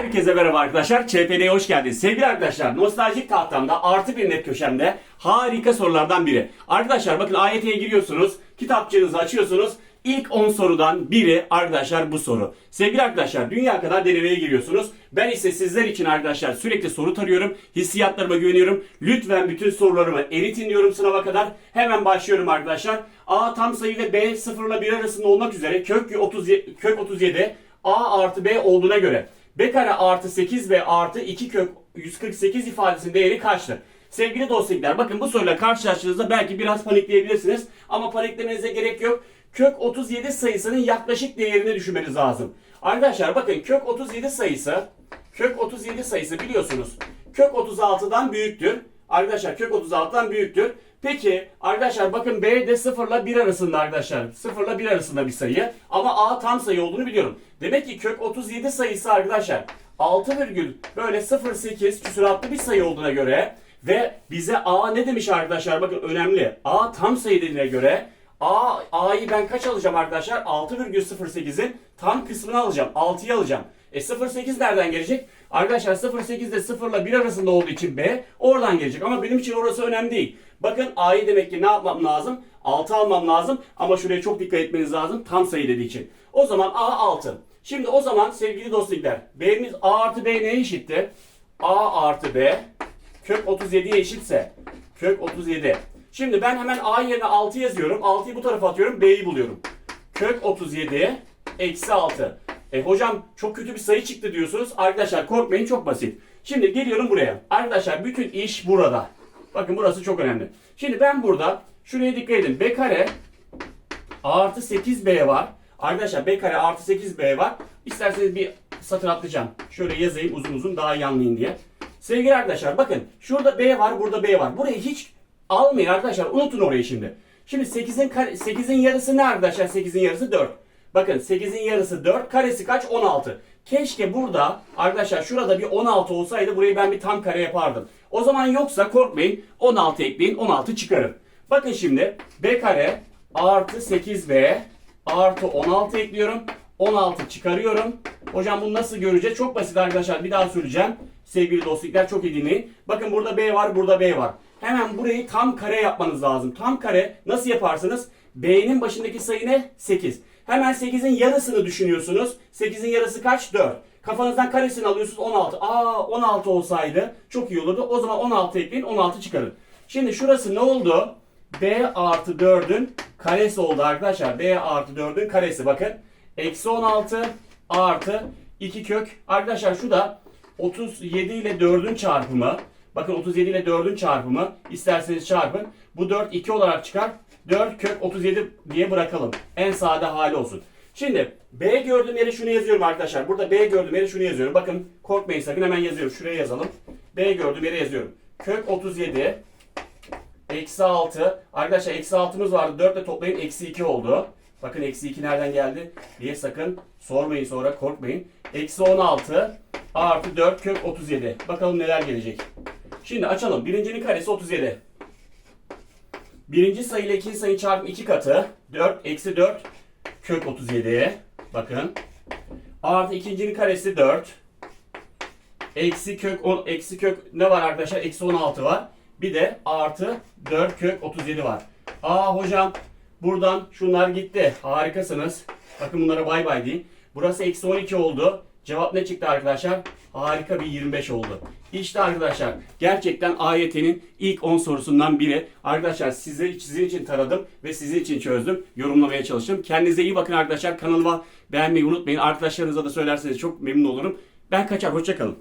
Herkese merhaba arkadaşlar. ÇPD'ye hoş geldiniz. Sevgili arkadaşlar, nostaljik tahtamda artı bir net köşemde harika sorulardan biri. Arkadaşlar bakın AYT'ye giriyorsunuz, kitapçığınızı açıyorsunuz. İlk 10 sorudan biri arkadaşlar bu soru. Sevgili arkadaşlar dünya kadar denemeye giriyorsunuz. Ben ise sizler için arkadaşlar sürekli soru tarıyorum. Hissiyatlarıma güveniyorum. Lütfen bütün sorularımı eritin diyorum sınava kadar. Hemen başlıyorum arkadaşlar. A tam sayı ve B 0 ile 1 arasında olmak üzere kök 37, kök 37 A artı B olduğuna göre B kare artı 8B artı 2 kök 148 ifadesinin değeri kaçtır? Sevgili dostlar bakın bu soruyla karşılaştığınızda belki biraz panikleyebilirsiniz ama paniklemenize gerek yok. Kök 37 sayısının yaklaşık değerini düşünmeniz lazım. Arkadaşlar bakın kök 37 sayısı kök 37 sayısı biliyorsunuz kök 36'dan büyüktür. Arkadaşlar kök 36'dan büyüktür. Peki arkadaşlar bakın B de 0 ile 1 arasında arkadaşlar. 0 ile 1 arasında bir sayı. Ama A tam sayı olduğunu biliyorum. Demek ki kök 37 sayısı arkadaşlar 6 virgül böyle 0.8 küsuratlı bir sayı olduğuna göre ve bize A ne demiş arkadaşlar bakın önemli. A tam sayı dediğine göre A, A'yı ben kaç alacağım arkadaşlar? 6,08'in tam kısmını alacağım. 6'yı alacağım. E 0,8 nereden gelecek? Arkadaşlar 0,8 de 0 ile 1 arasında olduğu için B oradan gelecek. Ama benim için orası önemli değil. Bakın A'yı demek ki ne yapmam lazım? 6 almam lazım. Ama şuraya çok dikkat etmeniz lazım. Tam sayı dediği için. O zaman A 6. Şimdi o zaman sevgili dostlar B'miz A artı B neye eşitti? A artı B kök 37'ye eşitse kök 37. Şimdi ben hemen A yerine 6 yazıyorum. 6'yı bu tarafa atıyorum. B'yi buluyorum. Kök 37 eksi 6. E hocam çok kötü bir sayı çıktı diyorsunuz. Arkadaşlar korkmayın çok basit. Şimdi geliyorum buraya. Arkadaşlar bütün iş burada. Bakın burası çok önemli. Şimdi ben burada şuraya dikkat edin. B kare artı 8B var. Arkadaşlar B kare artı 8B var. İsterseniz bir satır atlayacağım. Şöyle yazayım uzun uzun daha iyi anlayın diye. Sevgili arkadaşlar bakın şurada B var burada B var. Burayı hiç almayın arkadaşlar unutun orayı şimdi. Şimdi 8'in kare- 8'in yarısı ne arkadaşlar? 8'in yarısı 4. Bakın 8'in yarısı 4 karesi kaç? 16. Keşke burada arkadaşlar şurada bir 16 olsaydı burayı ben bir tam kare yapardım. O zaman yoksa korkmayın 16 ekleyin 16 çıkarın. Bakın şimdi B kare artı 8B artı 16 ekliyorum. 16 çıkarıyorum. Hocam bunu nasıl göreceğiz? Çok basit arkadaşlar. Bir daha söyleyeceğim. Sevgili dostluklar çok iyi dinleyin. Bakın burada B var, burada B var. Hemen burayı tam kare yapmanız lazım. Tam kare nasıl yaparsınız? B'nin başındaki sayı ne? 8. Hemen 8'in yarısını düşünüyorsunuz. 8'in yarısı kaç? 4. Kafanızdan karesini alıyorsunuz 16. Aa 16 olsaydı çok iyi olurdu. O zaman 16 ekleyin 16 çıkarın. Şimdi şurası ne oldu? B artı 4'ün karesi oldu arkadaşlar. B artı 4'ün karesi bakın. Eksi 16 artı 2 kök. Arkadaşlar şu da 37 ile 4'ün çarpımı. Bakın 37 ile 4'ün çarpımı. İsterseniz çarpın. Bu 4 2 olarak çıkar. 4 kök 37 diye bırakalım. En sade hali olsun. Şimdi B gördüğüm yere şunu yazıyorum arkadaşlar. Burada B gördüğüm yere şunu yazıyorum. Bakın korkmayın sakın hemen yazıyorum. Şuraya yazalım. B gördüğüm yere yazıyorum. Kök 37 Eksi 6. Arkadaşlar eksi 6'mız vardı. 4 ile toplayın eksi 2 oldu. Bakın eksi 2 nereden geldi diye sakın sormayın sonra korkmayın. Eksi 16 artı 4 kök 37. Bakalım neler gelecek. Şimdi açalım. Birincinin karesi 37. Birinci sayı ile ikinci sayı çarpım 2 katı. 4 eksi 4 kök 37. Bakın. Artı ikincinin karesi 4. Eksi kök 10, eksi kök ne var arkadaşlar? Eksi 16 var. Bir de artı 4 kök 37 var. Aa hocam buradan şunlar gitti. Harikasınız. Bakın bunlara bay bay deyin. Burası eksi 12 oldu. Cevap ne çıktı arkadaşlar? Harika bir 25 oldu. İşte arkadaşlar gerçekten AYT'nin ilk 10 sorusundan biri. Arkadaşlar size sizin için taradım ve sizin için çözdüm. Yorumlamaya çalıştım. Kendinize iyi bakın arkadaşlar. Kanalıma beğenmeyi unutmayın. Arkadaşlarınıza da söylerseniz çok memnun olurum. Ben kaçar. Hoşçakalın.